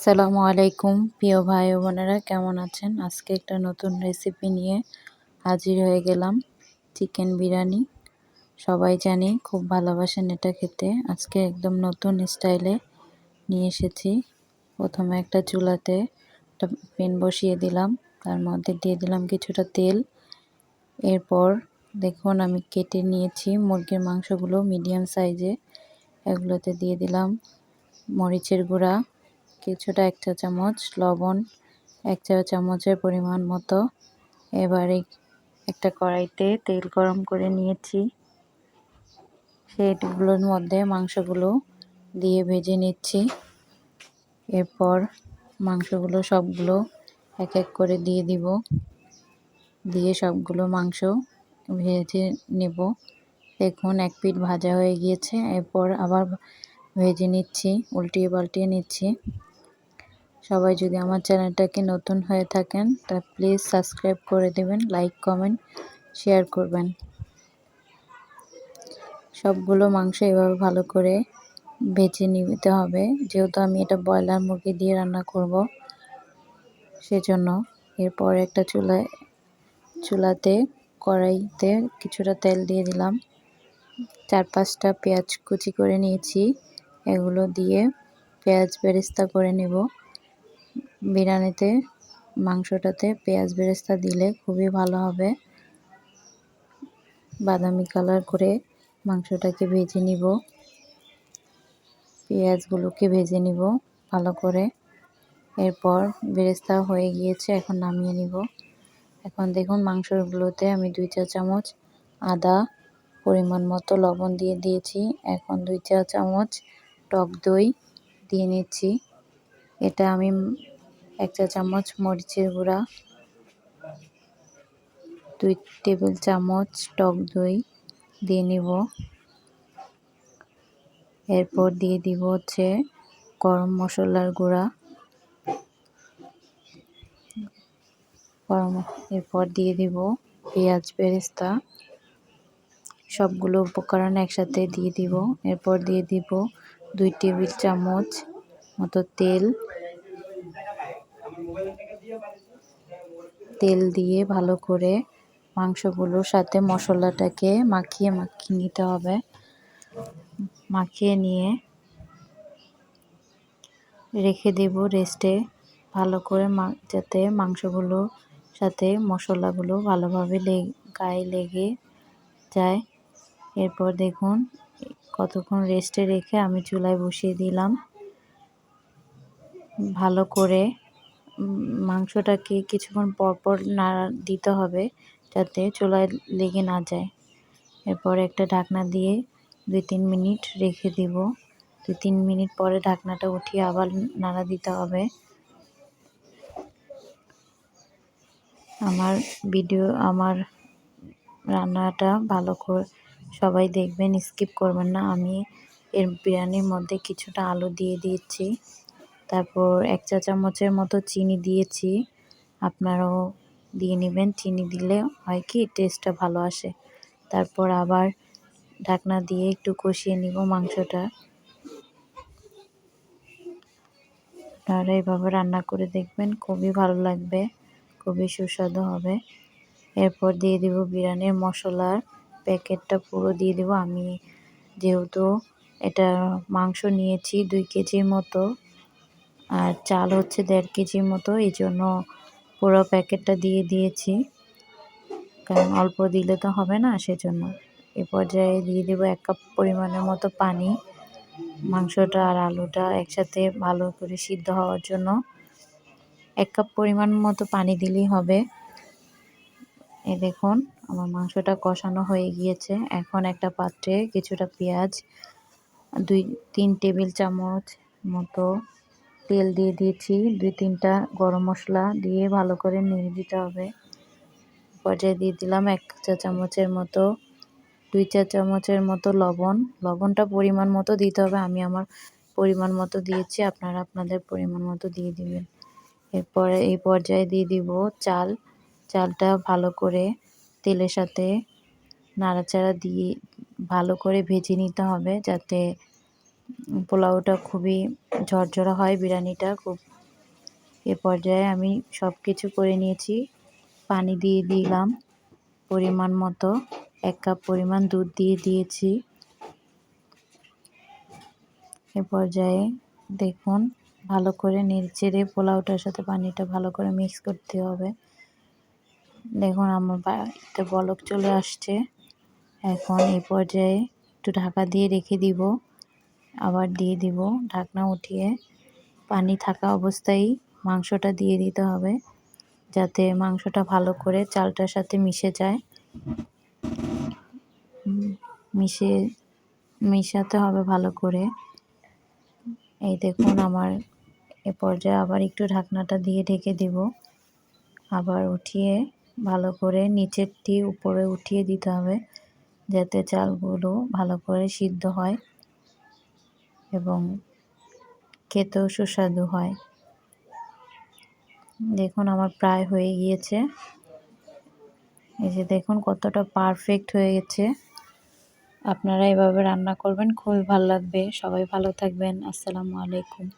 আসসালামু আলাইকুম, প্রিয় ভাই বোনেরা, কেমন আছেন? আজকে একটা নতুন রেসিপি নিয়ে হাজির হয়ে গেলাম চিকেন বিরিয়ানি। সবাই জানি খুব ভালোবাসেন এটা খেতে। আজকে একদম নতুন স্টাইলে নিয়ে এসেছি। প্রথমে একটা চুলাতে একটা পেন বসিয়ে দিলাম, তার মধ্যে দিয়ে দিলাম কিছুটা তেল। এরপর দেখুন আমি কেটে নিয়েছি মুরগির মাংসগুলো মিডিয়াম সাইজে এগুলোতে দিয়ে দিলাম মরিচের গুঁড়া কিছুটা এক চা চামচ লবণ, এক চা চামচের পরিমাণ মতো। এবারে একটা কড়াইতে তেল গরম করে নিয়েছি। সেইগুলোর মধ্যে মাংসগুলো দিয়ে ভেজে নিচ্ছি। এরপর মাংসগুলো সবগুলো এক এক করে দিয়ে দিব। দিয়ে সবগুলো মাংস ভেজে নেব। দেখুন, এক পিঠ ভাজা হয়ে গিয়েছে। এরপর আবার ভেজে নিচ্ছি, উল্টিয়ে পাল্টিয়ে নিচ্ছি। সবাই যদি আমার চ্যানেলটাকে নতুন হয়ে থাকেন, তা প্লিজ সাবস্ক্রাইব করে দেবেন লাইক কমেন্ট শেয়ার করবেন। সবগুলো মাংস এভাবে ভালো করে ভেজে নিতে হবে। যেহেতু আমি এটা ব্রয়লার মুরগি দিয়ে রান্না করব, সেজন্য এরপর একটা চুলায়, চুলাতে কড়াইতে কিছুটা তেল দিয়ে দিলাম। চার পাঁচটা পেঁয়াজ কুচি করে নিয়েছি। এগুলো দিয়ে পেঁয়াজ বেরেস্তা করে নেব। বিরিয়ানিতে, মাংসটাতে পেঁয়াজ বেরেস্তা দিলে খুবই ভালো হবে। বাদামি কালার করে মাংসটাকে ভেজে নিব। পেঁয়াজগুলোকে ভেজে নিব ভালো করে। এরপর বেরেস্তা হয়ে গিয়েছে, এখন নামিয়ে নিব। এখন দেখুন মাংসগুলোতে আমি দুই চা চামচ আদা পরিমাণ মতো লবণ দিয়ে দিয়েছি। এখন দুই চা চামচ টক দই দিয়ে নিচ্ছি। এটা আমি এক চা চামচ মরিচের গুঁড়া, দুই টেবিল চামচ টক দই দিয়ে নিব। এরপর দিয়ে দিব হচ্ছে গরম মশলার গুঁড়া। গরম এরপর দিয়ে দিব পেঁয়াজ বেরেস্তা। সবগুলো উপকরণ একসাথে দিয়ে দিব। এরপর দিয়ে দিব দুই টেবিল চামচ মতো তেল। তেল দিয়ে ভালো করে মাংসগুলোর সাথে মশলাটাকে মাখিয়ে মাখিয়ে নিতে হবে। মাখিয়ে নিয়ে রেখে দেব রেস্টে ভালো করে যাতে মাংসগুলো সাথে মশলাগুলো ভালোভাবে গায়ে লেগে যায়। এরপর দেখুন, কতক্ষণ রেস্টে রেখে আমি চুলায় বসিয়ে দিলাম। ভালো করে মাংসটাকে কিছুক্ষণ পরপর নাড়া দিতে হবে যাতে চুলায় লেগে না যায়। এরপর একটা ঢাকনা দিয়ে দুই তিন মিনিট রেখে দিব। দুই তিন মিনিট পরে ঢাকনাটা উঠিয়ে আবার নাড়া দিতে হবে। আমার ভিডিও, আমার রান্নাটা ভালো করে সবাই দেখবেন, স্কিপ করবেন না। আমি এর বিরিয়ানির মধ্যে কিছুটা আলু দিয়ে দিয়েছি। তারপর এক চা চামচের মতো চিনি দিয়েছি। আপনারাও দিয়ে নেবেন। চিনি দিলে হয় কি টেস্টটা ভালো আসে। তারপর আবার ঢাকনা দিয়ে একটু কষিয়ে নিব মাংসটা। আপনারা এইভাবে রান্না করে দেখবেন, খুবই ভালো লাগবে, খুবই সুস্বাদু হবে। এরপর দিয়ে দিব বিরিয়ানির মশলার প্যাকেটটা পুরো দিয়ে দেবো। আমি যেহেতু এটা মাংস নিয়েছি, দুই কেজির মতো। আর চাল হচ্ছে দেড় কেজির মতো, এই জন্য পুরো প্যাকেটটা দিয়ে দিয়েছি। কারণ অল্প দিলে তো হবে না, সেজন্য। এ পর্যায়ে দিয়ে দেবো এক কাপ পরিমাণের মতো পানি। মাংসটা আর আলুটা একসাথে ভালো করে সিদ্ধ হওয়ার জন্য এক কাপ পরিমাণ মতো পানি দিলেই হবে। এ দেখুন, আমার মাংসটা কষানো হয়ে গিয়েছে। এখন একটা পাত্রে কিছুটা পেঁয়াজ, দুই, তিন টেবিল চামচ মতো তেল দিয়ে দিয়েছি। দুই তিনটা গরম মশলা দিয়ে ভালো করে নেড়ে দিতে হবে। পর্যায়ে দিয়ে দিলাম এক চা চামচের মতো, দুই চা চামচের মতো লবণ। লবণটা পরিমাণ মতো দিতে হবে। আমি আমার পরিমাণ মতো দিয়েছি। আপনারা আপনাদের পরিমাণ মতো দিয়ে দিবেন। এরপরে এই পর্যায়ে দিয়ে দিব চাল। চালটা ভালো করে তেলের সাথে নাড়াচাড়া দিয়ে ভালো করে ভেজে নিতে হবে যাতে পোলাওটা খুবই ঝরঝরা হয়, বিরিয়ানিটা খুব এ পর্যায়ে আমি সব কিছু করে নিয়েছি। পানি দিয়ে দিলাম পরিমাণ মতো, এক কাপ পরিমাণ দুধ দিয়ে দিয়েছি। এ পর্যায়ে দেখুন ভালো করে নেড়েচেড়ে পোলাওটার সাথে পানিটা ভালো করে মিক্স করতে হবে। দেখুন আমার বাড়িতে বলক চলে আসছে। এখন এ পর্যায়ে একটু ঢাকা দিয়ে রেখে দিব। আবার দিয়ে দিব ঢাকনা উঠিয়ে। পানি থাকা অবস্থায় মাংসটা দিয়ে দিতে হবে যাতে মাংসটা ভালো করে চালটার সাথে মিশে যায়। মিশে, মিশাতে হবে ভালো করে। এই দেখুন আমার এ পর্যায়ে আবার একটু ঢাকনাটা দিয়ে ঢেকে দেব। আবার উঠিয়ে ভালো করে নিচেরটি উপরে উঠিয়ে দিতে হবে যাতে চালগুলো ভালো করে সিদ্ধ হয়। এবং খেতেও সুস্বাদু হয়। দেখুন, আমার প্রায় হয়ে গিয়েছে। এই যে দেখুন, কতটা পারফেক্ট হয়ে গেছে। আপনারা এভাবে রান্না করবেন, খুবই ভালো লাগবে। সবাই ভালো থাকবেন। আসসালামু আলাইকুম।